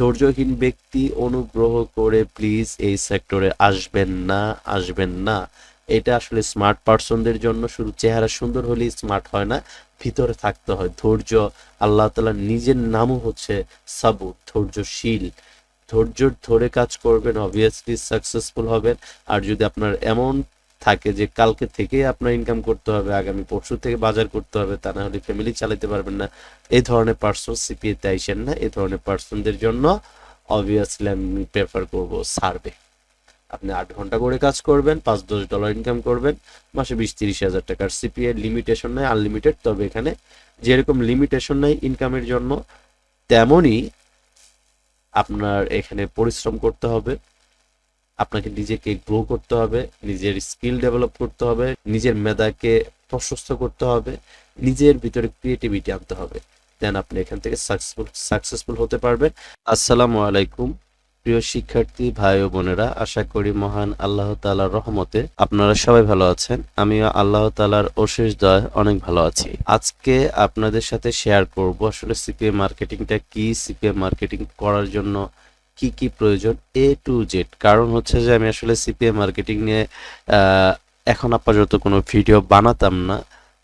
ধৈর্যহীন ব্যক্তি অনুগ্রহ করে প্লিজ এই সেক্টরে আসবেন না আসবেন না। এটা আসলে স্মার্ট পার্সনদের জন্য শুধু চেহারা সুন্দর হলেই স্মার্ট হয় না, ভিতরে থাকতে হয়। ধৈর্য আল্লাহ তাআলা নিজের নামও হচ্ছে সাবুর ধৈর্যশীল। ধৈর্য ধরে কাজ করবেন অবভিয়াসলি সাকসেসফুল হবেন। আর যদি আপনার এমন থাকে যে কালকে থেকে আপনার ইনকাম করতে হবে, আগামী পরশু থেকে বাজার করতে হবে, তা না হলে ফ্যামিলি চালাতে পারবেন না। এই ধরনের পার্সন সিপিএ তে আইসেন না, এই ধরনের পার্সনদের জন্য অবভিয়াসলি আমি প্রেফার করব সার্ভে আপনি আট ঘণ্টা করে কাজ করবেন, পাঁচ দশ ডলার ইনকাম করবেন, মাসে বিশ তিরিশ হাজার টাকার সিপিএ লিমিটেশন নাই আনলিমিটেড তবে এখানে যেরকম লিমিটেশন নাই ইনকামের জন্য, তেমনই আপনার এখানে পরিশ্রম করতে হবে। আপনাকে নিজেকে গ্রো করতে হবে, নিজের স্কিল ডেভেলপ করতে হবে, নিজের মেধাকে প্রশস্ত করতে হবে, নিজের ভিতরে ক্রিয়েটিভিটি আনতে হবে। দেন আপনি এখান থেকে সাকসেসফুল সাকসেসফুল হতে পারবেন। আসসালামু আলাইকুম, প্রিয় শিক্ষার্থী, ভাই ও বোনেরা, আশা করি মহান আল্লাহ তাআলার রহমতে আপনারা সবাই ভালো আছেন। আমিও আল্লাহ তাআলার অশেষ দয় অনেক ভালো আছি। আজকে আপনাদের সাথে শেয়ার করব আসলে সিপিএ মার্কেটিংটা কি সিপিএ মার্কেটিং করার জন্য কি কি প্রয়োজন? এ টু জেড কারণ হচ্ছে যে আমি আসলে সিপিএ মার্কেটিং নিয়ে এখন আপাতত কোনো ভিডিও বানাতাম না।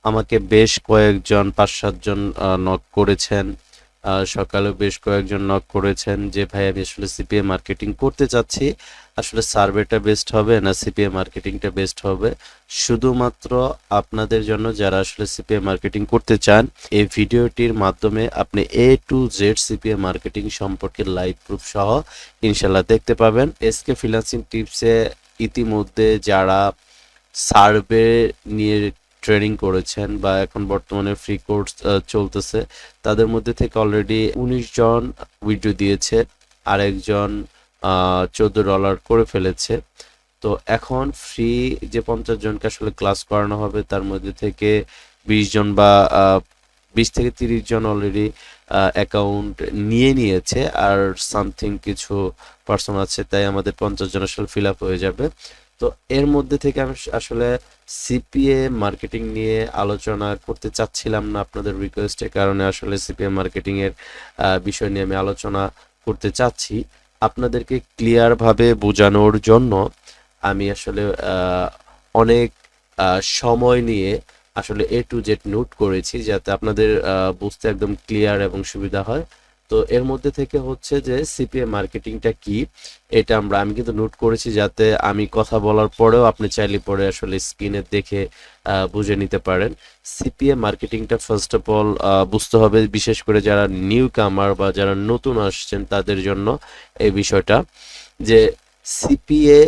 আমাকে বেশ কয়েকজন পাঁচ সাতজন নক করেছেন। সকালেও বেশ কয়েকজন নক করেছেন যে, ভাই, আমি আসলে সিপিএ মার্কেটিং করতে চাচ্ছি। আসলে সার্ভেটা বেস্ট হবে না সিপিএ মার্কেটিংটা বেস্ট হবে। শুধুমাত্র আপনাদের জন্য যারা আসলে সিপিএ মার্কেটিং করতে চান, এই ভিডিওটির মাধ্যমে আপনি A to Z CPA marketing সম্পর্কে লাইভ প্রুফ সহ ইনশাল্লাহ দেখতে পাবেন। এসকে ফ্রিল্যান্সিং টিপসে ইতিমধ্যে যারা সার্ভে নিয়ে ট্রেনিং করেছেন বা এখন বর্তমানে ফ্রি কোর্স চলতেছে, তাদের মধ্যে থেকে অলরেডি উনিশ জন ভিডিও দিয়েছে, আরেকজন চোদ্দ ডলার করে ফেলেছে। তো এখন ফ্রি যে পঞ্চাশ জনকে আসলে ক্লাস করানো হবে, তার মধ্যে থেকে বিশ জন বা বিশ থেকে তিরিশ জন অলরেডি অ্যাকাউন্ট নিয়ে নিয়েছে আর সামথিং কিছু পার্সন আছে, তাই আমাদের পঞ্চাশ জন আসলে ফিল আপ হয়ে যাবে। তো এর মধ্যে থেকে আমি আসলে সিপিএ মার্কেটিং নিয়ে আলোচনা করতে চাচ্ছিলাম না আপনাদের রিকোয়েস্টের কারণে। আসলে সিপিএ মার্কেটিংয়ের বিষয় নিয়ে আমি আলোচনা করতে চাচ্ছি। আপনাদেরকে ক্লিয়ার ভাবে বোঝানোর জন্য আমি আসলে অনেক সময় নিয়ে আসলে এ টু জেড নোট করেছি যাতে আপনাদের বুঝতে একদম ক্লিয়ার এবং সুবিধা হয়। তো এর মধ্যে থেকে হচ্ছে যে সিপিএ মার্কেটিংটা কি? এটা আমরা, আমি কিন্তু নোট করেছি যাতে আমি কথা বলার পরেও আপনি চাইলে পরে আসলে স্ক্রিনে দেখে বুঝে নিতে পারেন। সিপিএ মার্কেটিংটা ফার্স্ট অফ অল বুঝতে হবে বিশেষ করে যারা নিউ কামার বা যারা নতুন আসছেন তাদের জন্য এই বিষয়টা যে সিপিএ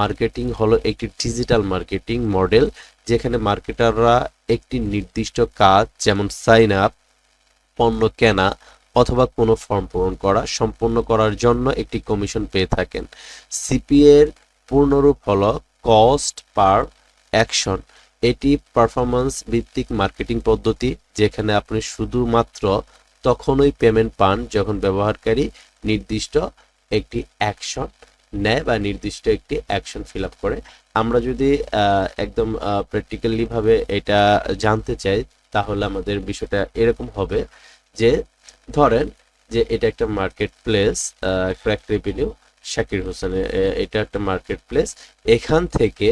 মার্কেটিং হলো একটি ডিজিটাল মার্কেটিং মডেল যেখানে মার্কেটাররা একটি নির্দিষ্ট কাজ যেমন সাইন আপ পণ্য কেনা অথবা কোনো ফর্ম পূরণ করা, সম্পূর্ণ করার জন্য একটি কমিশন পেয়ে থাকেন। সিপিএ এর পূর্ণরূপ হল কস্ট পার অ্যাকশন এটি পারফরম্যান্স ভিত্তিক মার্কেটিং পদ্ধতি, যেখানে আপনি শুধুমাত্র তখনই পেমেন্ট পান যখন ব্যবহারকারী নির্দিষ্ট একটি অ্যাকশন নেয় বা নির্দিষ্ট একটি অ্যাকশন ফিল আপ করে। আমরা যদি একদম প্র্যাকটিক্যালি ভাবে এটা জানতে চাই, তাহলে আমাদের বিষয়টা এরকম হবে যে ধরেন যে এটা একটা marketplace CrakRevenue Shakir হোসেনের এটা একটা মার্কেট প্লেস এখান থেকে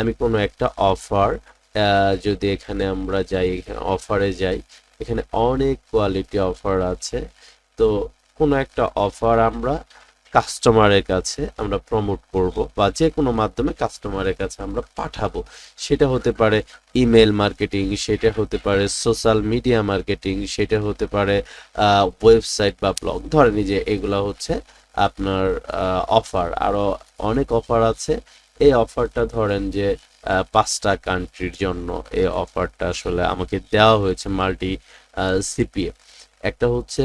আমি কোনো একটা অফার যদি এখানে আমরা যাই, এখানে অফারে যাই, এখানে অনেক কোয়ালিটি অফার আছে। তো কোনো একটা অফার আমরা কাস্টমারের কাছে আমরা প্রমোট করব বা যে কোনো মাধ্যমে কাস্টমারের কাছে আমরা পাঠাবো। সেটা হতে পারে ইমেল মার্কেটিং সেটা হতে পারে সোশ্যাল মিডিয়া মার্কেটিং সেটা হতে পারে ওয়েবসাইট বা ব্লগ ধরেন যে এগুলা হচ্ছে আপনার অফার আরও অনেক অফার আছে। এই অফারটা ধরেন যে পাঁচটা কান্ট্রির জন্য এই অফারটা আসলে আমাকে দেওয়া হয়েছে মাল্টি সিপিএ একটা হচ্ছে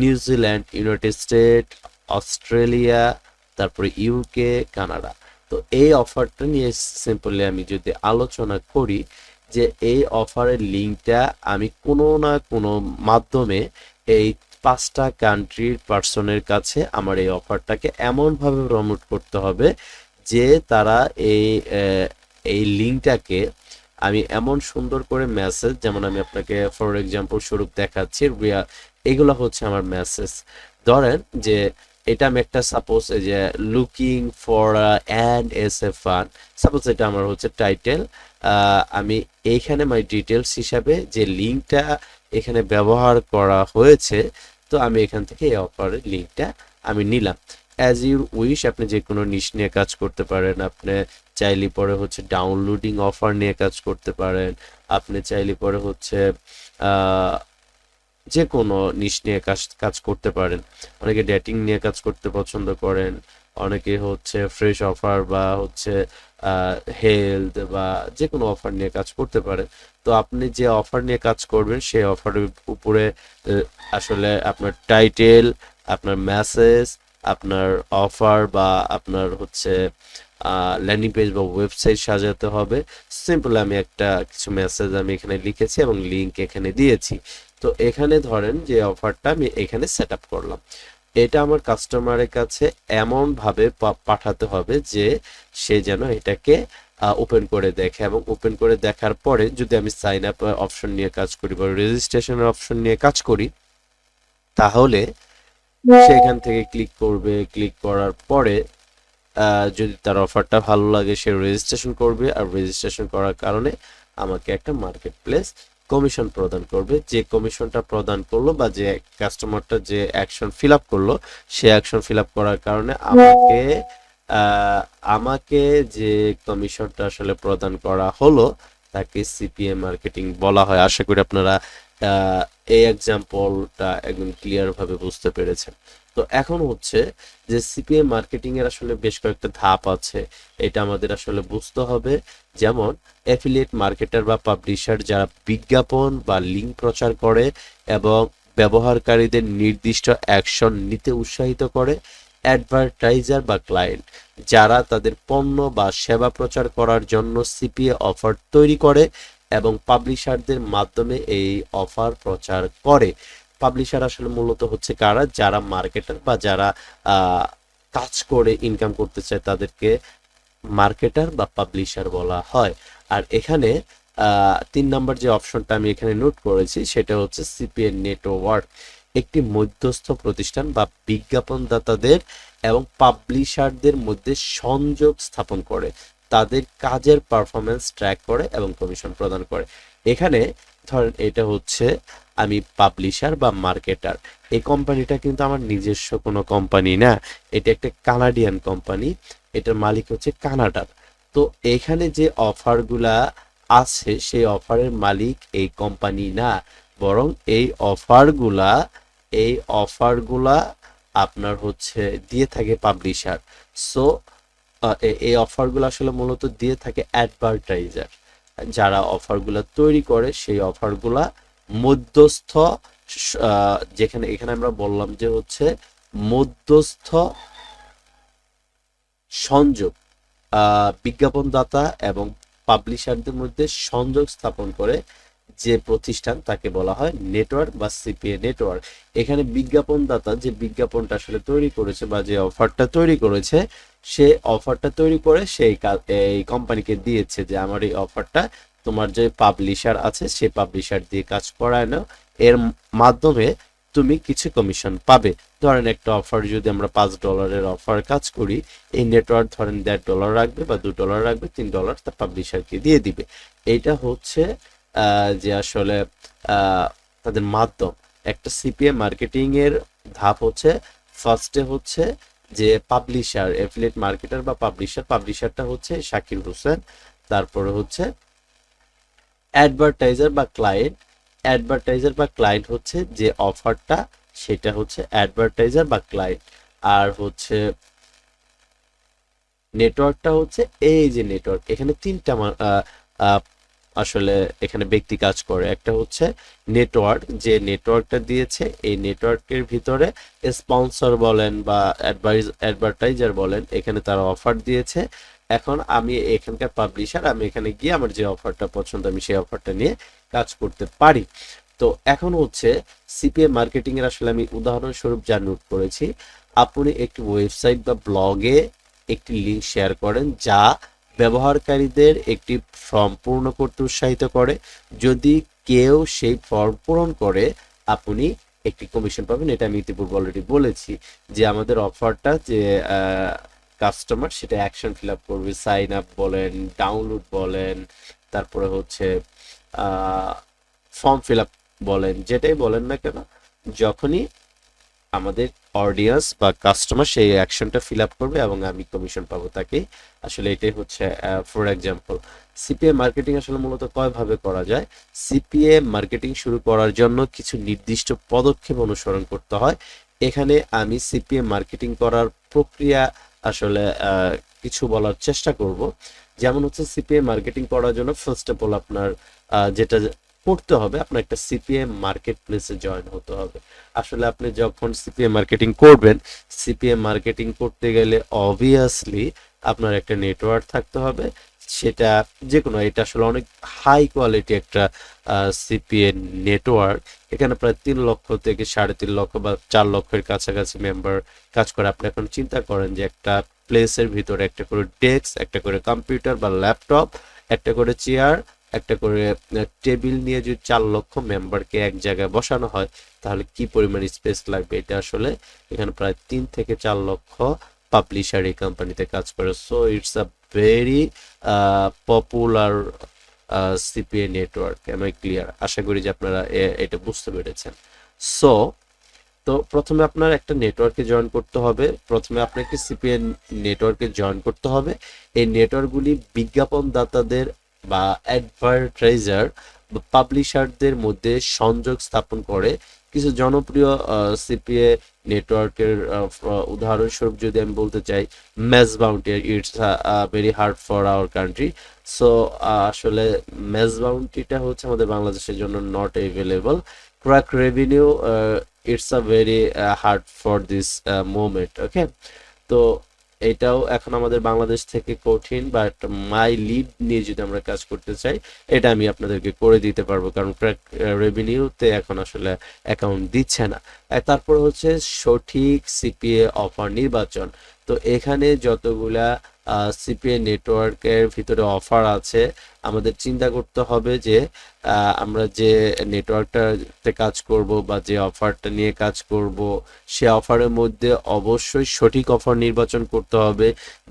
New Zealand United State Australia, তারপরে ইউকে কানাডা। তো এই অফারটা নিয়ে সিম্পলি আমি যদি আলোচনা করি যে এই অফারের লিঙ্কটা আমি কোনো না কোনো মাধ্যমে এই পাঁচটা কান্ট্রির পার্সনের কাছে আমার এই অফারটাকে এমনভাবে প্রমোট করতে হবে যে তারা এই এই লিঙ্কটাকে আমি এমন সুন্দর করে মেসেজ যেমন আমি আপনাকে ফর এক্সাম্পল স্বরূপ দেখাচ্ছি এগুলো হচ্ছে আমার মেসেজ ধরেন যে এটা আমি একটা সাপোজ এই যে looking for and as a fun suppose এটা আমার হচ্ছে টাইটেল আমি এইখানে মাই ডিটেলস হিসাবে যে লিঙ্কটা এখানে ব্যবহার করা হয়েছে, তো আমি এখান থেকে এই অফারের লিঙ্কটা আমি নিলাম। অ্যাজ ইউর উইশ আপনি যে কোনো নিশ নিয়ে কাজ করতে পারেন, আপনি চাইলে পরে হচ্ছে ডাউনলোডিং অফার নিয়ে কাজ করতে পারেন, আপনি চাইলে পরে হচ্ছে যে কোনো নিশ নিয়ে কাজ কাজ করতে পারেন। অনেকে ডেটিং নিয়ে কাজ করতে পছন্দ করেন, অনেকে হচ্ছে ফ্রেশ অফার বা হচ্ছে হেলথ বা যে কোনো অফার নিয়ে কাজ করতে পারেন। তো আপনি যে অফার নিয়ে কাজ করবেন, সেই অফারের উপরে আসলে আপনার টাইটেল আপনার মেসেজ আপনার অফার বা আপনার হচ্ছে ল্যান্ডিং পেজ বা ওয়েবসাইট সাজাতে হবে। সিম্পল আমি একটা কিছু মেসেজ আমি এখানে লিখেছি এবং লিংক এখানে দিয়েছি। তো এখানে ধরেন যে অফারটা আমি এখানে সেট করলাম। এটা আমার কাস্টমারের কাছে এমন ভাবে পাঠাতে হবে যে সে যেন এটাকে ওপেন করে দেখে এবং ওপেন করে দেখার পরে যদি আমি সাইন আপ অপশন নিয়ে কাজ করি বা রেজিস্ট্রেশনের অপশন নিয়ে কাজ করি, তাহলে সেখান থেকে ক্লিক করবে। ক্লিক করার পরে যদি তার অফারটা ভালো লাগে, সে রেজিস্ট্রেশন করবে। আর রেজিস্ট্রেশন করার কারণে আমাকে একটা মার্কেট প্লেস কমিশন প্রদান করবে, যে কমিশনটা প্রদান করল বা যে কাস্টমারটা যে অ্যাকশন ফিল আপ করল, সে অ্যাকশন ফিল আপ করার কারণে আমাকে আমাকে যে কমিশনটা আসলে প্রদান করা হলো, তাকে সিপিএ মার্কেটিং বলা হয়। আশা করি আপনারা এই এক্সাম্পলটা একদম ক্লিয়ার ভাবে বুঝতে পেরেছেন। তো এখন হচ্ছে যে সিপিএ মার্কেটিং এর আসলে বেশ কয়েকটা ধাপ আছে। এটা আমাদের আসলে বুঝতে হবে। যেমন অ্যাফিলিয়েট মার্কেটার বা পাবলিশার যারা বিজ্ঞাপন বা লিঙ্ক প্রচার করে এবং ব্যবহারকারীদের নির্দিষ্ট অ্যাকশন নিতে উৎসাহিত করে অ্যাডভার্টাইজার বা ক্লায়েন্ট যারা তাদের পণ্য বা সেবা প্রচার করার জন্য সিপিএ অফার তৈরি করে এবং পাবলিশারদের মাধ্যমে এই অফার প্রচার করে। পাবলিশার আসলে মূলত হচ্ছে কারা? যারা মার্কেটার বা যারা কাজ করে ইনকাম করতে চায় তাদেরকে মার্কেটার বা পাবলিশার বলা হয়। আর এখানে তিন নম্বর যে অপশনটা আমি এখানে নোট করেছি সেটা হচ্ছে সিপিএ নেটওয়ার্ক একটি মধ্যস্থ প্রতিষ্ঠান বা বিজ্ঞাপনদাতাদের এবং পাবলিশারদের মধ্যে সংযোগ স্থাপন করে। তাদের কাজের পারফরমেন্স ট্র্যাক করে এবং কমিশন প্রদান করে। এখানে ধরেন এটা হচ্ছে আমি পাবলিশার বা মার্কেটার এই কোম্পানিটা কিন্তু আমার নিজস্ব কোনো কোম্পানি না। এটা একটা কানাডিয়ান কোম্পানি এটার মালিক হচ্ছে কানাডার তো এখানে যে অফারগুলা আছে, সেই অফারের মালিক এই কোম্পানি না। বরং এই অফারগুলা এই অফারগুলা আপনার হচ্ছে দিয়ে থাকে পাবলিশার সো এই অফারগুলো আসলে মূলত দিয়ে থাকে অ্যাডভার্টাইজার যারা অফারগুলো তৈরি করে, সেই অফারগুলা মধ্যস্থ যেখানে, এখানে আমরা বললাম যে হচ্ছে মধ্যস্থ সংযোগ বিজ্ঞাপনদাতা এবং পাবলিশারদের মধ্যে সংযোগ স্থাপন করে যে প্রতিষ্ঠান, তাকে বলা হয় নেটওয়ার্ক বা সিপিএ নেটওয়ার্ক। এখানে বিজ্ঞাপনদাতা যে বিজ্ঞাপনটা আসলে তৈরি করেছে বা যে অফারটা তৈরি করেছে সে অফারটা তৈরি করে সেই এই কোম্পানিকে দিয়েছে যে আমার এই অফারটা তোমার যে পাবলিশার আছে সেই পাবলিশার দিয়ে কাজ করায় নাও। এর মাধ্যমে তুমি কিছু কমিশন পাবে। ধরেন একটা অফার যদি আমরা পাঁচ ডলারের অফার কাজ করি, এই নেটওয়ার্ক ধরেন দেড় ডলার রাখবে বা দু ডলার রাখবে, তিন ডলার তার পাবলিশারকে দিয়ে দিবে। এইটা হচ্ছে যে আসলে তাদের মাধ্যম। একটা সিপিএ মার্কেটিংয়ের ধাপ হচ্ছে ফার্স্টে হচ্ছে যে পাবলিশার এফিলিয়েট মার্কেটার বা পাবলিশার পাবলিশারটা হচ্ছে শাকির হোসেন, তারপরে হচ্ছে অ্যাডভার্টাইজার বা ক্লায়েন্ট অ্যাডভার্টাইজার বা ক্লায়েন্ট হচ্ছে যে অফারটা সেটা হচ্ছে অ্যাডভার্টাইজার বা ক্লায়েন্ট আর হচ্ছে নেটওয়ার্কটা হচ্ছে এই যে নেটওয়ার্ক এখানে তিনটা আসলে এখানে ব্যক্তি কাজ করে। একটা হচ্ছে নেটওয়ার্ক যে নেটওয়ার্কটা দিয়েছে, এই নেটওয়ার্কের ভিতরে স্পন্সর বলেন বা অ্যাডভাইজ অ্যাডভার্টাইজার বলেন, এখানে তারা অফার দিয়েছে। এখন আমি এখানকার পাবলিশার আমি এখানে গিয়ে আমার যে অফারটা পছন্দ, আমি সেই অফারটা নিয়ে কাজ করতে পারি। তো এখন হচ্ছে সিপিএ মার্কেটিং এর আসলে আমি উদাহরণস্বরূপ যা নোট করেছি, আপনি একটি ওয়েবসাইট বা ব্লগে একটি লিঙ্ক শেয়ার করেন যা ব্যবহারকারীদের একটি ফর্ম পূর্ণ করতে উৎসাহিত করে। যদি কেউ সেই ফর্ম পূরণ করে, আপনি একটি কমিশন পাবেন। এটা আমি ইতিপূর্বে অলরেডি বলেছি যে আমাদের অফারটা যে কাস্টমার সেটা অ্যাকশন ফিল আপ করবে সাইন আপ বলেন ডাউনলোড বলেন, তারপরে হচ্ছে ফর্ম ফিল আপ বলেন, যেটাই বলেন না কেন, যখনই আমাদের অডিয়েন্স বা কাস্টমার সেই অ্যাকশনটা ফিল আপ করবে এবং আমি কমিশন পাবো তাকে। আসলে এটাই হচ্ছে ফর এক্সাম্পল সিপিএ মার্কেটিং আসলে মূলত কয়ভাবে করা যায়? সিপিএ মার্কেটিং শুরু করার জন্য কিছু নির্দিষ্ট পদক্ষেপ অনুসরণ করতে হয়। এখানে আমি সিপিএ মার্কেটিং করার প্রক্রিয়া আসলে কিছু বলার চেষ্টা করব। যেমন হচ্ছে সিপিএ মার্কেটিং করার জন্য ফার্স্ট অফ অল আপনার যেটা করতে হবে, আপনার একটা সিপিএম মার্কেট প্লেসে জয়েন হতে হবে। আসলে আপনি যখন সিপিএম মার্কেটিং করবেন সিপিএম মার্কেটিং করতে গেলে অবভিয়াসলি আপনার একটা নেটওয়ার্ক থাকতে হবে। সেটা যে কোনো এটা আসলে অনেক হাই কোয়ালিটি একটা সিপিএ নেটওয়ার্ক এখানে প্রায় তিন লক্ষ থেকে সাড়ে তিন লক্ষ বা চার লক্ষের কাছাকাছি মেম্বার কাজ করে। আপনি এখন চিন্তা করেন যে একটা প্লেসের ভিতরে একটা করে ডেস্ক একটা করে কম্পিউটার বা ল্যাপটপ একটা করে চেয়ার একটা করে টেবিল নিয়ে যদি চার লক্ষ মেম্বারকে এক জায়গায় বসানো হয়, তাহলে কি পরিমাণ স্পেস লাগবে? এটা আসলে এখানে প্রায় তিন থেকে চার লক্ষ পাবলিশার এই কোম্পানিতে কাজ করে। So it's a very popular CPA network am I clear আশা করি যে আপনারা এটা বুঝতে পেরেছেন। সো তো প্রথমে আপনার একটা নেটওয়ার্কে জয়েন করতে হবে। প্রথমে আপনাকে সিপিএন নেটওয়ার্কে জয়েন করতে হবে। এই নেটওয়ার্কগুলি বিজ্ঞাপনদাতাদের বা অ্যাডভার্টাইজার পাবলিশারদের মধ্যে সংযোগ স্থাপন করে কিছু জনপ্রিয় সিপিএ নেটওয়ার্কের উদাহরণস্বরূপ যদি আমি বলতে চাই match bounty it's very hard for our country so আসলে ম্যাচ বাউন্টিটা হচ্ছে আমাদের বাংলাদেশের জন্য not available CrakRevenue it's a very hard for this moment okay তো এটাও এখন আমাদের বাংলাদেশ থেকে কঠিন বাট মাই লিড নিয়ে যদি আমরা কাজ করতে চাই, এটা আমি আপনাদেরকে করে দিতে পারব, কারণ রেভিনিউতে এখন আসলে অ্যাকাউন্ট দিচ্ছে না। তারপর হচ্ছে সঠিক সিপিএ অফার নির্বাচন। তো এখানে যতগুলা সিপিএ নেটওয়ার্কের ভিতরে অফার আছে। আমাদের চিন্তা করতে হবে যে আমরা যে নেটওয়ার্কটাতে কাজ করব বা যে অফারটা নিয়ে কাজ করব, সে অফারের মধ্যে অবশ্যই সঠিক অফার নির্বাচন করতে হবে,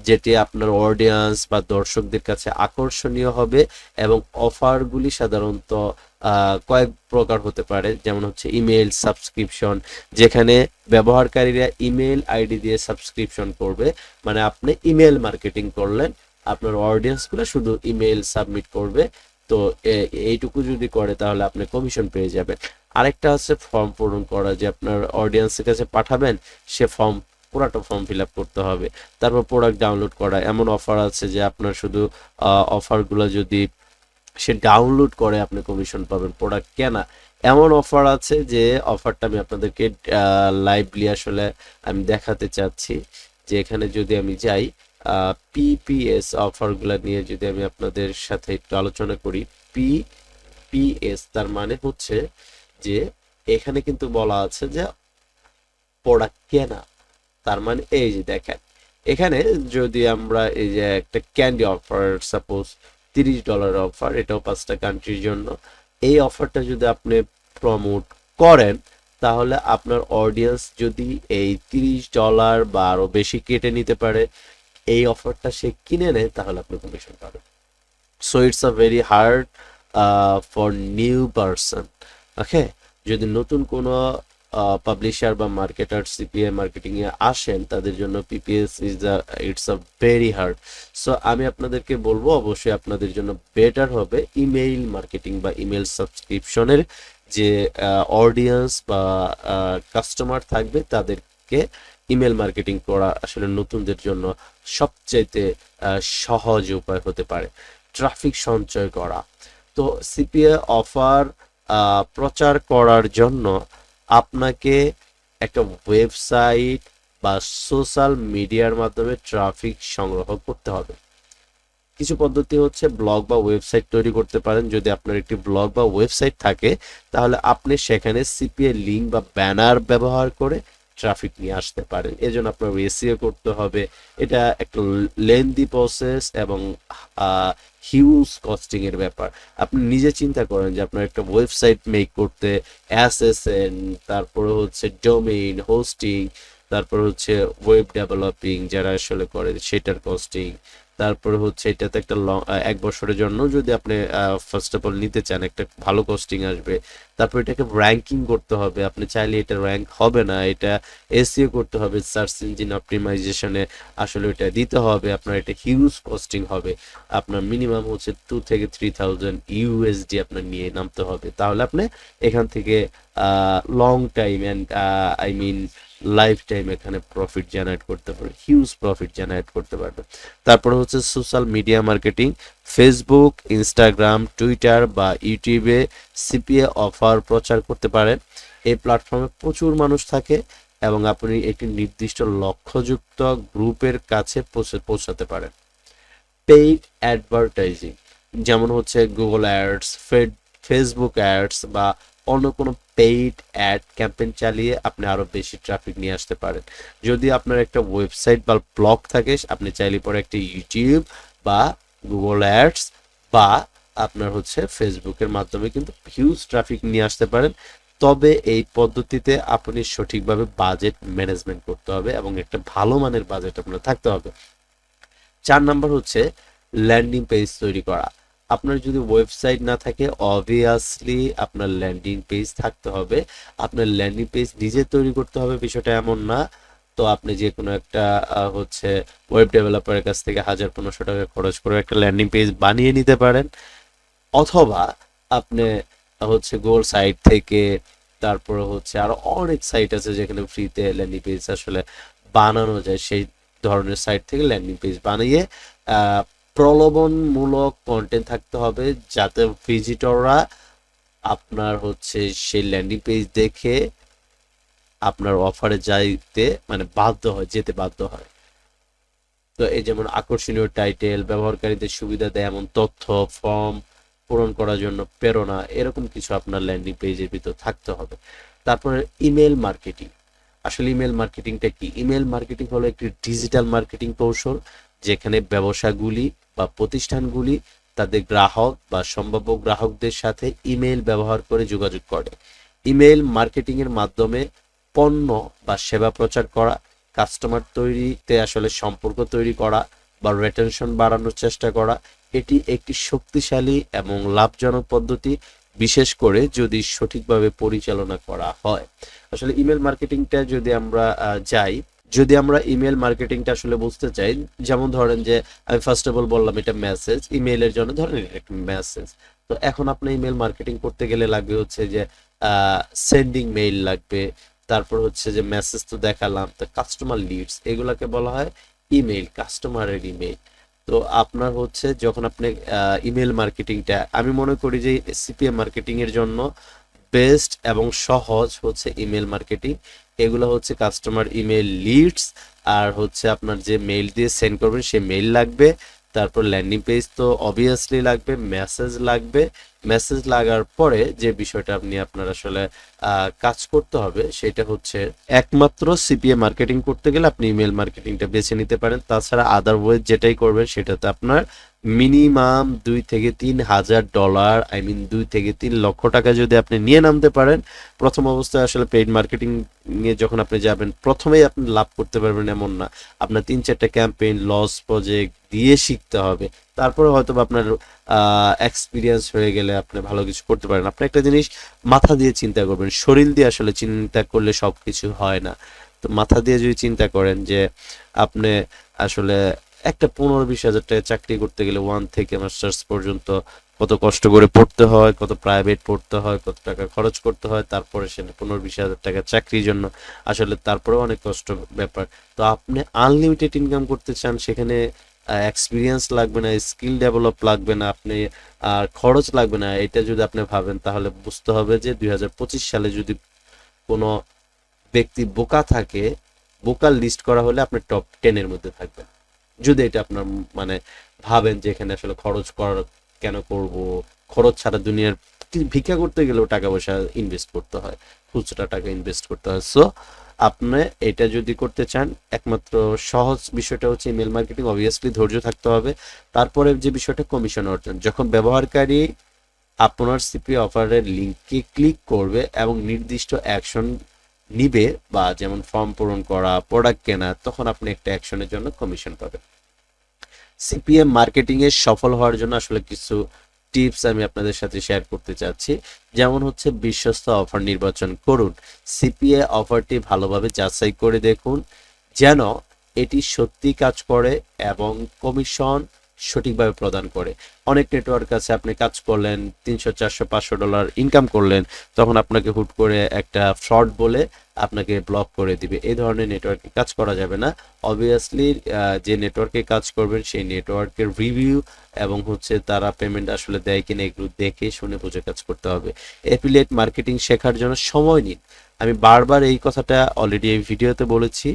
যেটি আপনার অডিয়েন্স বা দর্শকদের কাছে আকর্ষণীয় হবে এবং অফারগুলি সাধারণত কয়েক প্রকার হতে পারে, যেমন হচ্ছে ইমেল সাবস্ক্রিপশন যেখানে ব্যবহারকারীরা ইমেল আইডি দিয়ে সাবস্ক্রিপশন করবে। মানে আপনি ইমেল মার্কেটিং করলেন, আপনার অডিয়েন্সগুলো শুধু ইমেল সাবমিট করবে। তো এইটুকু যদি করে তাহলে আপনি কমিশন পেয়ে যাবেন। আরেকটা হচ্ছে ফর্ম পূরণ করা, যে আপনার অডিয়েন্সের কাছে পাঠাবেন, সে ফর্ম পুরাটা ফর্ম ফিল আপ করতে হবে। তারপর প্রোডাক্ট ডাউনলোড করা, এমন অফার আছে যে আপনার শুধু অফারগুলো যদি সে ডাউনলোড করে, আপনি কমিশন পাবেন প্রোডাক্ট কেনা। এমন অফার আছে যে অফারটা আমি আপনাদেরকে লাইভলি আসলে আমি দেখাতে চাচ্ছি যে এখানে যদি আমি যাই পিপিএস অফারগুলো নিয়ে যদি আমি আপনাদের সাথে একটু আলোচনা করি পিপিএস তার মানে হচ্ছে যে এখানে কিন্তু বলা আছে যে প্রোডাক্ট কেনা। তার মানে এই যে দেখেন, এখানে যদি আমরা এই যে একটা ক্যান্ডি অফার সাপোজ তিরিশ ডলার অফার এটাও পাঁচটা কান্ট্রির জন্য। এই অফারটা যদি আপনি প্রমোট করেন, তাহলে আপনার অডিয়েন্স যদি এই তিরিশ ডলার বা আরও বেশি কেটে নিতে পারে, এই অফারটা সে কিনে নেয়, তাহলে আপনি কমিশন পাবেন। So it's a very hard for new person okay যদি নতুন কোনো পাবলিশার বা মার্কেটার সিপিএ মার্কেটিং এ আসেন, তাদের জন্য PPS is it's a very hard so আমি আপনাদেরকে বলব, অবশ্যই আপনাদের জন্য বেটার হবে ইমেইল মার্কেটিং বা ইমেল সাবস্ক্রিপশনের যে অডিয়েন্স বা কাস্টমার থাকবে, তাদেরকে ইমেল মার্কেটিং করা আসলে নতুনদের জন্য সবচাইতে সহজ উপায় হতে পারে। ট্রাফিক সঞ্চয় করা। তো সিপিএ অফার প্রচার করার জন্য আপনাকে একটা ওয়েবসাইট বা সোশ্যাল মিডিয়ার মাধ্যমে ট্রাফিক সংগ্রহ করতে হবে। কিছু পদ্ধতি হচ্ছে ব্লগ বা ওয়েবসাইট তৈরি করতে পারেন। যদি আপনার একটি ব্লগ বা ওয়েবসাইট থাকে, তাহলে আপনি সেখানে সিপিএ লিঙ্ক বা ব্যানার ব্যবহার করে ট্রাফিক নিয়ে আসতে পারেন। এজন্য আপনার এসিও করতে হবে। এটা একটা লেন্দি প্রসেস এবং হিউজ কস্টিং এর ব্যাপার। আপনি নিজে চিন্তা করেন যে আপনার একটা ওয়েবসাইট মেক করতে অ্যাসেসেন তারপরে হচ্ছে ডোমেইন হোস্টিং তারপর হচ্ছে ওয়েব ডেভেলপিং যারা আসলে করে সেটার কস্টিং তারপরে হচ্ছে এটাতে একটা লং এক বছরের জন্য যদি আপনি ফার্স্ট অফ অল নিতে চান, একটা ভালো কস্টিং আসবে। তারপর এটাকে র্যাঙ্কিং করতে হবে। আপনি চাইলে এটা র্যাঙ্ক হবে না, এটা এসিও করতে হবে সার্চ ইঞ্জিন অপটিমাইজেশনে আসলে এটা দিতে হবে। আপনার এটা হিউজ কস্টিং হবে। আপনার মিনিমাম হচ্ছে টু থেকে থ্রি থাউজেন্ড ইউএসডি আপনার নিয়ে নামতে হবে। তাহলে আপনি এখান থেকে long time and I mean life time এখানে প্রফিট জেনারেট করতে পারবে হিউজ প্রফিট জেনারেট করতে পারবে। তারপরে হচ্ছে social media marketing Facebook Instagram Twitter বা ইউটিউবে সিপিএ অফার প্রচার করতে পারেন। এই প্ল্যাটফর্মে প্রচুর মানুষ থাকে এবং আপনি একটি নির্দিষ্ট লক্ষ্যযুক্ত গ্রুপের কাছে পৌঁছে, পৌঁছাতে পারেন। পেইড অ্যাডভার্টাইজিং যেমন হচ্ছে গুগল অ্যাডস ফেড ফেসবুক অ্যাডস বা অন্য কোনো পেইড অ্যাড ক্যাম্পেইন চালিয়ে আপনি আরও বেশি ট্রাফিক নিয়ে আসতে পারেন। যদি আপনার একটা ওয়েবসাইট বা ব্লগ থাকে, আপনি চাইলে পরে একটা ইউটিউব বা গুগল অ্যাডস বা আপনার হচ্ছে ফেসবুকের মাধ্যমে কিন্তু হিউজ ট্রাফিক নিয়ে আসতে পারেন। তবে এই পদ্ধতিতে আপনি সঠিকভাবে বাজেট ম্যানেজমেন্ট করতে হবে এবং একটা ভালো মানের বাজেট আপনার থাকতে হবে। চার নাম্বার হচ্ছে ল্যান্ডিং পেজ তৈরি করা। আপনার যদি ওয়েবসাইট না থাকে অবভিয়াসলি আপনার ল্যান্ডিং পেজ থাকতে হবে। আপনার ল্যান্ডিং পেজ নিজে তৈরি করতে হবে, বিষয়টা এমন না। তো আপনি যে কোনো একটা হচ্ছে ওয়েব ডেভেলপারের কাছ থেকে হাজার পনেরোশো টাকা খরচ করে একটা ল্যান্ডিং পেজ বানিয়ে নিতে পারেন। অথবা আপনি, হচ্ছে গোল সাইট থেকে তারপরে হচ্ছে আরও অনেক সাইট আছে যেখানে ফ্রিতে ল্যান্ডিং পেজ আসলে বানানো যায়। সেই ধরনের সাইট থেকে ল্যান্ডিং পেজ বানিয়ে প্রলোভনমূলক কন্টেন্ট থাকতে হবে যাতে ভিজিটররা আপনার হচ্ছে সেই ল্যান্ডিং পেজ দেখে আপনার অফারে যাইতে মানে বাধ্য হয়, যেতে বাধ্য হয়। তো এই যেমন আকর্ষণীয় টাইটেল ব্যবহারকারীদের সুবিধা দেয় এমন তথ্য ফর্ম পূরণ করার জন্য প্রেরণা, এরকম কিছু আপনার ল্যান্ডিং পেজের ভিতর থাকতে হবে। তারপরে ইমেল মার্কেটিং আসলে ইমেল মার্কেটিংটা কি? ইমেল মার্কেটিং হলো একটি ডিজিটাল মার্কেটিং কৌশল যেখানে ব্যবসাগুলি বা প্রতিষ্ঠানগুলি তাদের গ্রাহক বা সম্ভাব্য গ্রাহকদের সাথে ইমেল ব্যবহার করে যোগাযোগ করে। ইমেল মার্কেটিং এর মাধ্যমে পণ্য বা সেবা প্রচার করা, কাস্টমার তৈরিতে আসলে সম্পর্ক তৈরি করা বা রিটেনশন বাড়ানোর চেষ্টা করা, এটি একটি শক্তিশালী এবং লাভজনক পদ্ধতি, বিশেষ করে যদি সঠিকভাবে পরিচালনা করা হয়। আসলে ইমেল মার্কেটিংটা যদি আমরা যাই যদি আমরা ইমেল মার্কেটিংটা আসলে বুঝতে চাই, যেমন ধরেন যে, আমি ফার্স্ট অফ অল বললাম এটা মেসেজ ইমেলের জন্য ধরেন এটা একটা মেসেজ তো এখন আপনি ইমেল মার্কেটিং করতে গেলে লাগবে হচ্ছে যে সেন্ডিং মেইল লাগবে, তারপর হচ্ছে যে মেসেজ তো দেখালাম, তো কাস্টমার লিডস এগুলাকে বলা হয় ইমেল কাস্টমারের ইমেল তো আপনার হচ্ছে যখন আপনি ইমেল মার্কেটিংটা আমি মনে করি যে সিপিএম মার্কেটিং এর জন্য বেস্ট এবং সহজ হচ্ছে ইমেল মার্কেটিং এগুলো হচ্ছে কাস্টমার ইমেল লিডস আর হচ্ছে আপনার যে মেইল দিয়ে সেন্ড করবেন সে মেইল লাগবে। তারপর ল্যান্ডিং পেজ তো অবভিয়াসলি লাগবে মেসেজ লাগবে। মেসেজ লাগার পরে যে বিষয়টা আপনি আপনার আসলে কাজ করতে হবে, সেটা হচ্ছে একমাত্র সিপিএ মার্কেটিং করতে গেলে আপনি ইমেল মার্কেটিংটা বেছে নিতে পারেন। তাছাড়া আদারওয়াইজ যেটাই করবেন, সেটাতে আপনার মিনিমাম দুই থেকে তিন হাজার ডলার, আই মিন দুই থেকে তিন লক্ষ টাকা যদি আপনি নিয়ে নামতে পারেন, প্রথম অবস্থায় আসলে পেইড মার্কেটিং এ যখন আপনি যাবেন, প্রথমেই আপনি লাভ করতে পারবেন এমন না। আপনার তিন চারটা ক্যাম্পেইন লস প্রজেক্ট দিয়ে শিখতে হবে। তারপরে হয়তো আপনার এক্সপিরিয়েন্স হয়ে গেলে আপনি ভালো কিছু করতে পারেন। আপনি একটা জিনিস মাথা দিয়ে চিন্তা করবেন। শরীর দিয়ে আসলে চিন্তা করলে সব কিছু হয় না। তো মাথা দিয়ে যদি চিন্তা করেন যে আপনি আসলে একটা পনেরো বিশ হাজার টাকা চাকরি করতে গেলে ওয়ান থেকে মাস্টার্স পর্যন্ত কত কষ্ট করে পড়তে হয়, কত প্রাইভেট পড়তে হয়, কত টাকা খরচ করতে হয়, তারপরে সে পনেরো বিশ হাজার টাকা চাকরির জন্য। আসলে তারপরেও অনেক কষ্ট ব্যাপার। তো আপনি আনলিমিটেড ইনকাম করতে চান, সেখানে এক্সপিরিয়েন্স লাগবে না স্কিল ডেভেলপ লাগবে না, আপনি, আর খরচ লাগবে না, এটা যদি আপনি ভাবেন, তাহলে বুঝতে হবে যে দুই হাজার পঁচিশ সালে যদি কোনো ব্যক্তি বোকা থাকে বোকার লিস্ট করা হলে আপনি টপ টেনের মধ্যে থাকবেন। যদি এটা আপনার মানে ভাবেন যে এখানে আসলে খরচ করার কেন করব, খরচ ছাড়া দুনিয়ার ভিক্ষা করতে গেলেও টাকা পয়সা ইনভেস্ট করতে হয়, খুচরা টাকা ইনভেস্ট করতে হয়। সো আপনি এটা যদি করতে চান, একমাত্র সহজ বিষয়টা হচ্ছে ইমেল মার্কেটিং অবভিয়াসলি ধৈর্য থাকতে হবে। তারপরে যে বিষয়টা কমিশন অর্জন, যখন ব্যবহারকারী আপনার সিপি অফারের লিঙ্কে ক্লিক করবে এবং নির্দিষ্ট অ্যাকশন নিবে বা যেমন ফর্ম পূরণ করা প্রোডাক্ট কেনা, তখন আপনি একটা অ্যাকশনের জন্য কমিশন পাবেন। সিপিএম মার্কেটিং এ সফল হওয়ার জন্য আসলে কিছু টিপস আমি আপনাদের সাথে শেয়ার করতে চাচ্ছি। যেমন হচ্ছে বিশ্বস্ত অফার নির্বাচন করুন। সিপিএ অফারটি ভালোভাবে যাচাই করে দেখুন। যেন এটি সত্যি কাজ করে এবং কমিশন সঠিকভাবে প্রদান করে। অনেক নেটওয়ার্ক আছে, আপনি কাজ করলেন, তিনশো, চারশো, পাঁচশো ডলার ইনকাম করলেন, তখন আপনাকে হুট করে একটা ফ্রড বলে আপনাকে ব্লক করে দিবে। এই ধরনের নেটওয়ার্কে কাজ করা যাবে না। অবভিয়াসলি যে নেটওয়ার্কে কাজ করবেন, সেই নেটওয়ার্কের রিভিউ এবং হচ্ছে তারা পেমেন্ট আসলে দেয় কিনা এগুলো দেখে শুনে বুঝে কাজ করতে হবে। অ্যাফিলিয়েট মার্কেটিং শেখার জন্য সময় নিন। আমি বারবার এই কথাটা অলরেডি এই ভিডিওতে বলেছি।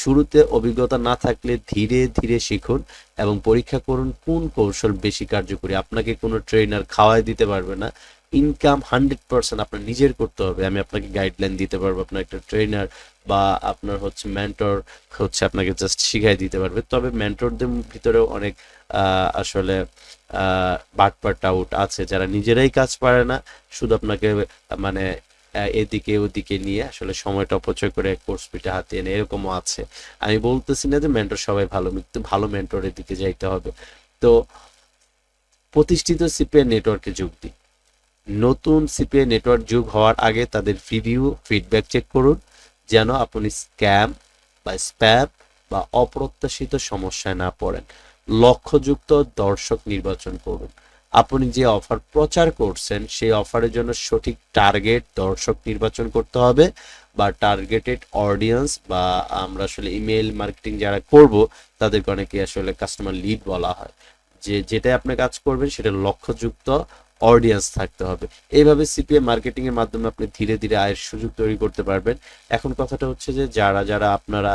শুরুতে অভিজ্ঞতা না থাকলে ধীরে ধীরে শিখুন এবং পরীক্ষা করুন কোন কৌশল বেশি কার্যকরী। আপনাকে কোনো ট্রেনার খাওয়াই দিতে পারবে না। ইনকাম হান্ড্রেড পার্সেন্ট আপনার নিজের করতে হবে। আমি আপনাকে গাইডলাইন দিতে পারব, আপনার একটা ট্রেনার বা আপনার হচ্ছে মেন্টর হচ্ছে আপনাকে জাস্ট শিখাই দিতে পারবে। তবে মেন্টরদের ভিতরেও অনেক আসলে বাটপার টাউট আছে। যারা নিজেরাই কাজ পারে না, শুধু আপনাকে মানে এদিকে ওদিকে নিয়ে আসলে সময়টা অপচয় করে কোর্স পিঠে হাতে এনে এরকমও আছে। আমি বলতেছি না যে মেন্টর সবাই ভালো কিন্তু ভালো মেন্টরের দিকে যাইতে হবে। তো প্রতিষ্ঠিত সিপিএ নেটওয়ার্কে যোগ দিই। নতুন সিপিএ নেটওয়ার্ক যুগ হওয়ার আগে তাদের রিভিউ ফিডব্যাক চেক করুন, যেন আপনি স্ক্যাম বা স্প্যাম বা অপ্রত্যাশিত সমস্যায় না পড়েন। লক্ষ্যযুক্ত দর্শক নির্বাচন করুন। আপনি যে অফার প্রচার করছেন, সেই অফারের জন্য সঠিক টার্গেট দর্শক নির্বাচন করতে হবে বা টার্গেটেড অডিয়েন্স বা আমরা আসলে ইমেল মার্কেটিং যারা করব, তাদেরকে অনেকে আসলে কাস্টমার লিড বলা হয়। যে যেটা আপনি কাজ করবেন, সেটা লক্ষ্যযুক্ত অডিয়েন্স থাকতে হবে। এইভাবে সিপিএ মার্কেটিং এর মাধ্যমে আপনি ধীরে ধীরে আয়ের সুযোগ তৈরি করতে পারবেন। এখন কথাটা হচ্ছে যে, যারা যারা আপনারা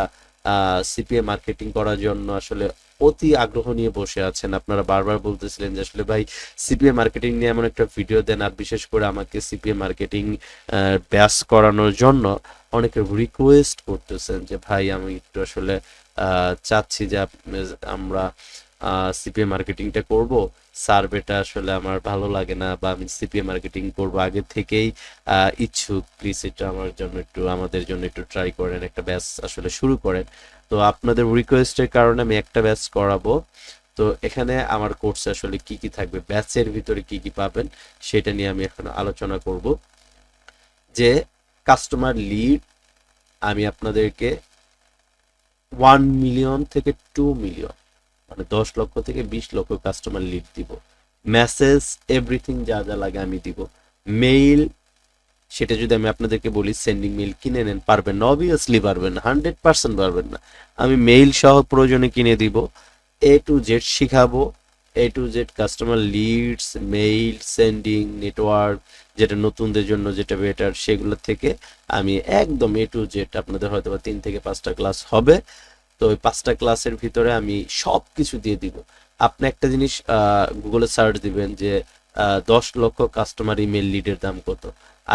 সিপিএ মার্কেটিং করার জন্য আসলে অতি আগ্রহ নিয়ে বসে আছেন। আপনারা বারবার বলতেছিলেন যে আসলে ভাই সিপিএ মার্কেটিং নিয়ে এমন একটা ভিডিও দেন, আর বিশেষ করে আমাকে সিপিএ মার্কেটিং ব্যাস করানোর জন্য অনেকে রিকোয়েস্ট করতেছেন যে ভাই আমি একটু আসলে চাচ্ছি যে আমরা সিপিএ মার্কেটিংটা করব। সার্ভেটা আসলে আমার ভালো লাগে না বা আমি সিপিএ মার্কেটিং করব আগে থেকেই। ইচ্ছুক প্লিজ এটা আমার জন্য একটু, আমাদের জন্য একটু ট্রাই করেন, একটা ব্যাচ আসলে শুরু করেন। তো আপনাদের রিকোয়েস্টের কারণে আমি একটা ব্যাচ করাবো। তো এখানে আমার কোর্স আসলে কি কি থাকবে ব্যাচের ভিতরে কি কি পাবেন, সেটা নিয়ে আমি এখন আলোচনা করব। যে কাস্টমার লিড আমি আপনাদেরকে ওয়ান মিলিয়ন থেকে টু মিলিয়ন মানে দশ লক্ষ থেকে বিশ লক্ষ কাস্টমার লিড দিব। মেসেজ এভরিথিং যা যা লাগে আমি দিব। মেইল সেটা যদি আমি আপনাদেরকে বলি সেন্ডিং মেইল কিনে নেন, পারবেন অবভিয়াসলি পারবেন হান্ড্রেড পারবেন না। আমি মেইল সহ প্রয়োজনে কিনে দিব। এ টু জেড শিখাবো। A to Z customer leads mail sending network যেটা নতুনদের জন্য যেটা বেটার সেগুলো থেকে আমি একদম এ টু জেড আপনাদের হয়তো বা তিন থেকে পাঁচটা ক্লাস হবে। তো ওই পাঁচটা ক্লাসের ভিতরে আমি সব কিছু দিয়ে দিব। আপনি একটা জিনিস গুগলে সার্চ দিবেন যে দশ লক্ষ কাস্টমার ইমেল লিডের দাম কত।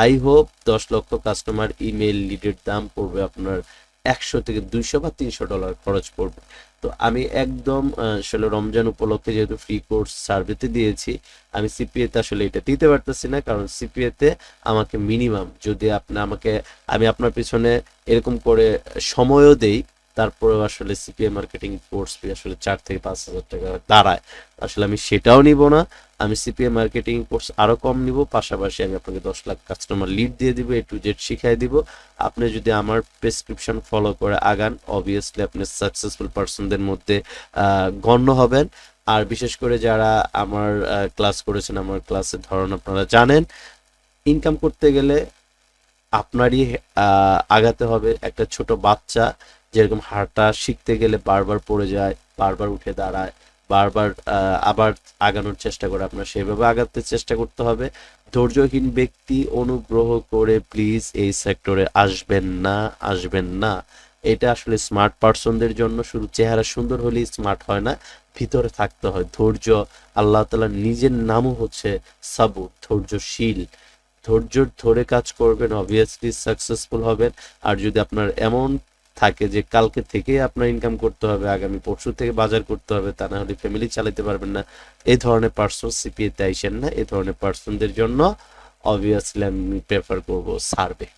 আই হোপ দশ লক্ষ কাস্টমার ইমেল লিডের দাম পড়বে আপনার একশো থেকে দুইশো বা তিনশো ডলার খরচ পড়বে। তো আমি একদম আসলে রমজান উপলক্ষে যেহেতু ফ্রি কোর্স সার্ভেতে দিয়েছি, আমি সিপিএতে আসলে এটা দিতে পারতেছি না, কারণ সিপিএতে আমাকে মিনিমাম যদি আপনি, আমাকে, আমি আপনার পিছনে এরকম করে সময়ও দেই তারপরে আসলে সিপিএ মার্কেটিং কোর্স ফি আসলে চার থেকে পাঁচ হাজার টাকা দাঁড়ায়। আসলে আমি সেটাও নিব না, আমি সিপিএ মার্কেটিং কোর্স আরও কম নিব, পাশাপাশি আমি আপনাকে দশ লাখ কাস্টমার লিড দিয়ে দিব এ টু জেড শিখাই দিব। আপনি যদি আমার প্রেসক্রিপশন ফলো করে আগান অবভিয়াসলি আপনি সাকসেসফুল পার্সনদের মধ্যে গণ্য হবেন। আর বিশেষ করে যারা আমার ক্লাস করেছেন, আমার ক্লাসের ধরন আপনারা জানেন ইনকাম করতে গেলে আপনারই আগাতে হবে একটা ছোট বাচ্চা। যেরকম হাঁটা শিখতে গেলে বারবার পড়ে যায়, বারবার উঠে দাঁড়ায়, বারবার আবার আগানোর চেষ্টা করে আপনার সেভাবে আগাতে চেষ্টা করতে হবে। ধৈর্যহীন ব্যক্তি অনুগ্রহ করে প্লিজ এই সেক্টরে আসবেন না আসবেন না। এটা আসলে স্মার্ট পার্সনদের জন্য শুধু চেহারা সুন্দর হলেই স্মার্ট হয় না, ভিতরে থাকতে হয়। ধৈর্য আল্লাহ তালা নিজের নামও হচ্ছে সাবু ধৈর্যশীল। ধৈর্য ধরে কাজ করবেন অবভিয়াসলি সাকসেসফুল হবেন। আর যদি আপনার এমন থাকে যে কালকে থেকে আপনার ইনকাম করতে হবে, আগামী পরশু থেকে বাজার করতে হবে, তা না হলে ফ্যামিলি চালাতে পারবেন না। এই ধরনের পার্সন সিপিএ তে আইসেন না এই ধরনের পার্সনদের জন্য অবভিয়াসলি আমি প্রেফার করব সার্ভে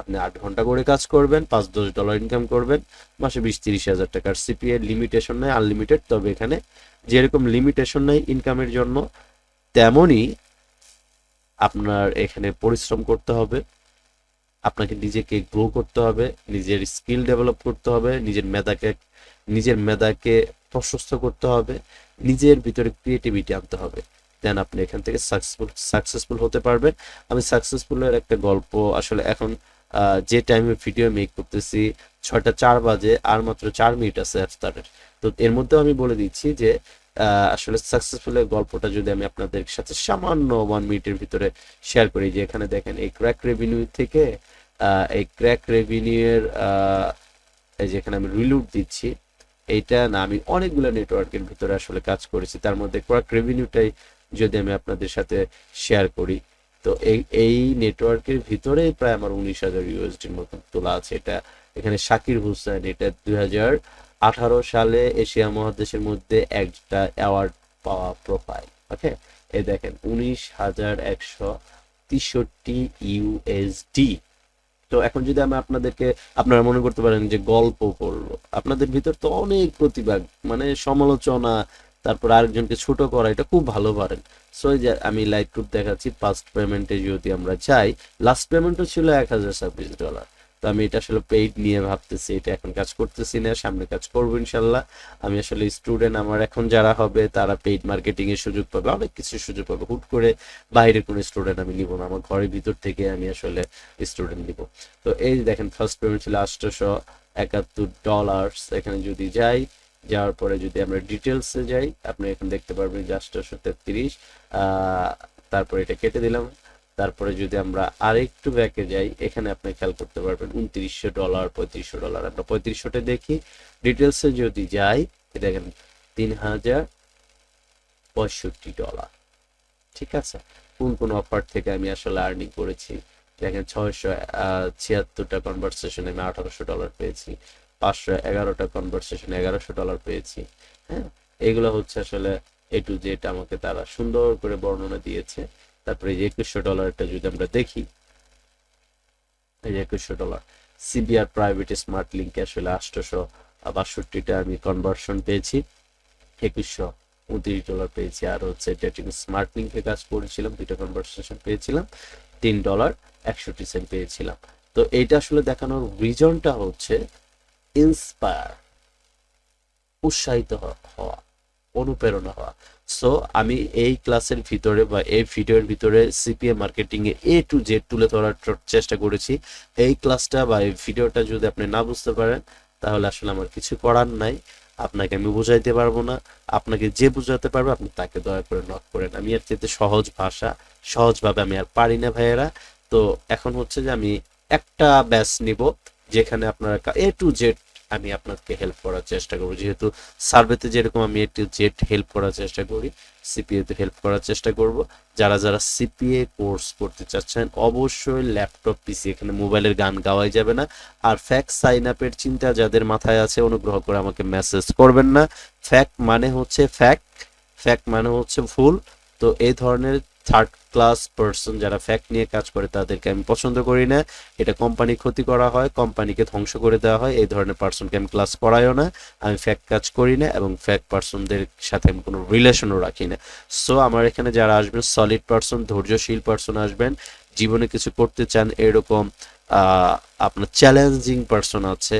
আপনি আট ঘণ্টা করে কাজ করবেন, পাঁচ দশ ডলার ইনকাম করবেন, মাসে বিশ তিরিশ হাজার টাকার সিপিএ লিমিটেশন নেই আনলিমিটেড তবে এখানে যেরকম লিমিটেশন নেই ইনকামের জন্য, তেমনই আপনার এখানে পরিশ্রম করতে হবে। আপনাকে নিজেকে গ্রো করতে হবে, নিজের স্কিল ডেভেলপ করতে হবে, নিজের মেধাকে নিজের মেধাকে প্রশস্ত করতে হবে, নিজের ভিতরে ক্রিয়েটিভিটি আনতে হবে। দেন আপনি এখান থেকে সাকসেসফুল সাকসেসফুল হতে পারবেন। আমি সাকসেসফুলের একটা গল্প আসলে এখন যে টাইমে ভিডিও মেক করতেছি, ছয়টা চার বাজে, আর মাত্র চার মিনিট আছে ইফতারের তো এর মধ্যেও আমি বলে দিচ্ছি যে আসলে সাকসেসফুলের গল্পটা যদি আমি আপনাদের সাথে সামান্য ওয়ান মিনিটের ভিতরে শেয়ার করি, যে এখানে দেখেন এই ক্র্যাক রেভিনিউ থেকে এই ক্র্যাক রেভিনিউয়ের এই যে এখানে আমি রিলুট দিচ্ছি, এইটা না, আমি অনেকগুলো নেটওয়ার্কের ভিতরে আসলে কাজ করেছি। তার মধ্যে ক্র্যাক রেভিনিউটাই যদি আমি আপনাদের সাথে শেয়ার করি, তো এই এই নেটওয়ার্কের ভিতরেই প্রায় আমার উনিশ হাজার ইউএসডির মতন তোলা আছে। এটা এখানে শাকির হুসাইন, এটা দুই হাজার আঠারো সালে এশিয়া মহাদেশের মধ্যে একটা অ্যাওয়ার্ড পাওয়া প্রোফাইল ওকে এই দেখেন, উনিশ হাজার একশো তেষট্টি ইউএসডি তো এখন যদি আমি আপনাদেরকে, আপনারা মনে করতে পারেন যে গল্প করব, আপনাদের ভিতর তো অনেক প্রতিভা মানে সমালোচনা, তারপর আরেকজনকে ছোট করা, এটা খুব ভালো পারেন। সো যে আমি লাইট গ্রুপ দেখাচ্ছি ফার্স্ট পেমেন্টে যদি আমরা চাই লাস্ট পেমেন্টও ছিল এক হাজার ছাব্বিশ ডলার তো আমি এটা আসলে পেইড নিয়ে ভাবতেছি, এটা এখন কাজ করতেছি না, সামনে কাজ করব ইনশাল্লাহ। আমি আসলে স্টুডেন্ট আমার এখন যারা হবে, তারা পেইড মার্কেটিং এর সুযোগ পাবে, অনেক কিছু সুযোগ পাবে। হুট করে বাইরে কোনো স্টুডেন্ট আমি নিব না, আমার ঘরের ভিতর থেকে আমি আসলে স্টুডেন্ট নিব। তো এই দেখেন ফার্স্ট পেমেন্ট ছিল আটশোশো একাত্তর ডলার্স এখানে যদি যাই, যাওয়ার পরে যদি আমরা ডিটেলসে যাই, আপনি এখন দেখতে পারবেন যে আটশোশো তেত্রিশ তারপরে এটা কেটে দিলাম। তারপরে যদি আমরা আরেকটু ব্যাকে যাই, এখানে আপনি খেয়াল করতে পারবেন উনত্রিশশো ডলার, পঁয়ত্রিশশো ডলার। আমরা পঁয়ত্রিশশোটা দেখি ডিটেলসে যদি যাই দেখেন তিন হাজার পঁয়ষট্টি ডলার। ঠিক আছে? কোন কোন অফার থেকে আমি আসলে আর্নিং করেছি? দেখেন, ছয়শো ছিয়াত্তরটা কনভারসেশনে আমি আঠারোশো ডলার পেয়েছি। পাঁচশো এগারোটা কনভারসেশনে এগারোশো ডলার পেয়েছি। হ্যাঁ? এগুলো হচ্ছে আসলে এ টু জেড আমাকে তারা সুন্দর করে বর্ণনা দিয়েছে। তারপরে এই যে একুশশো ডলারটা যদি আমরা দেখি একুশশো ডলার সিবিআর প্রাইভেট স্মার্ট লিঙ্কে আসলে আটশোশো বাষট্টিটা আমি কনভার্সন পেয়েছি, একুশশো উনত্রিশ ডলার পেয়েছি, আর হচ্ছে ডেটিং স্মার্ট লিঙ্কে কাজ করেছিলাম, দুইটা কনভার্সেশন পেয়েছিলাম, তিন ডলার একষট্টি সেন্ট পেয়েছিলাম। তো এইটা আসলে দেখানোর রিজনটা হচ্ছে ইন্সপায়ার উৎসাহিত হওয়া। অনুপ্রেরণা হওয়া। সো আমি এই ক্লাসের ভিতরে বা এই ভিডিওর ভিতরে সিপিএ মার্কেটিং এ এ টু জেড তুলে ধরার চেষ্টা করেছি। এই ক্লাসটা বা এই ভিডিওটা যদি আপনি না বুঝতে পারেন, তাহলে আসলে আমার কিছু করার নাই। আপনাকে আমি বুঝাইতে পারব না। আপনাকে যে বুঝাতে পারবে, আপনি তাকে দয়া করে নক করেন। আমি আর চেয়ে সহজ ভাষা, সহজভাবে আমি আর পারি না ভাইয়েরা। তো এখন হচ্ছে যে আমি একটা ব্যাচ নিব, যেখানে আপনারা এ টু জেড আমি আপনাকে হেল্প করার চেষ্টা করব। যেহেতু সার্ভেতে যেরকম আমি এ টু জেড হেল্প করার চেষ্টা করি সিপিএ তে হেল্প করার চেষ্টা করব। যারা যারা সিপিএ কোর্স করতে চাচ্ছেন, অবশ্যই ল্যাপটপ পিসি এখানে মোবাইলের গান গাওয়াই যাবে না। আর ফ্যাক সাইন আপের চিন্তা যাদের মাথায় আছে, অনুগ্রহ করে আমাকে মেসেজ করবেন না। ফ্যাক্ট মানে হচ্ছে ফ্যাক্ট ফ্যাক্ট মানে হচ্ছে ভুল। তো এই ধরনের থার্ড ক্লাস পার্সন যারা ফ্যাক্ট নিয়ে কাজ করে, তাদেরকে আমি পছন্দ করি না। এটা কোম্পানি ক্ষতি করা হয় কোম্পানিকে ধ্বংস করে দেওয়া হয়, এই ধরনের পার্সনকে আমি ক্লাস করাইও না। আমি ফ্যাক্ট কাজ করি না এবং ফ্যাক্ট পার্সনদের সাথে আমি কোনো রিলেশনও রাখি না। সো আমার এখানে যারা আসবেন সলিড পার্সন ধৈর্যশীল পার্সন আসবেন, জীবনে কিছু করতে চান, এরকম আপনার চ্যালেঞ্জিং পার্সন আছে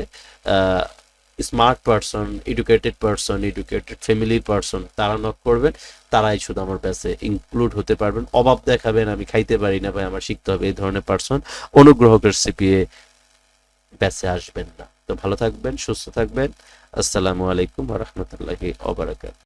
smart person educated person educated family person তারা নক করবেন। তারাই শুধু আমার ব্যাচে ইনক্লুড হতে পারবেন। অভাব দেখাবেন, আমি খাইতে পারি না ভাই, আমার শিখতে হবে এই ধরনের পার্সন অনুগ্রহকের সিপিএ ব্যাচে আসবেন না। তো ভালো থাকবেন, সুস্থ থাকবেন। আসসালামু আলাইকুম রহমতুল্লাহি ওবারাকাত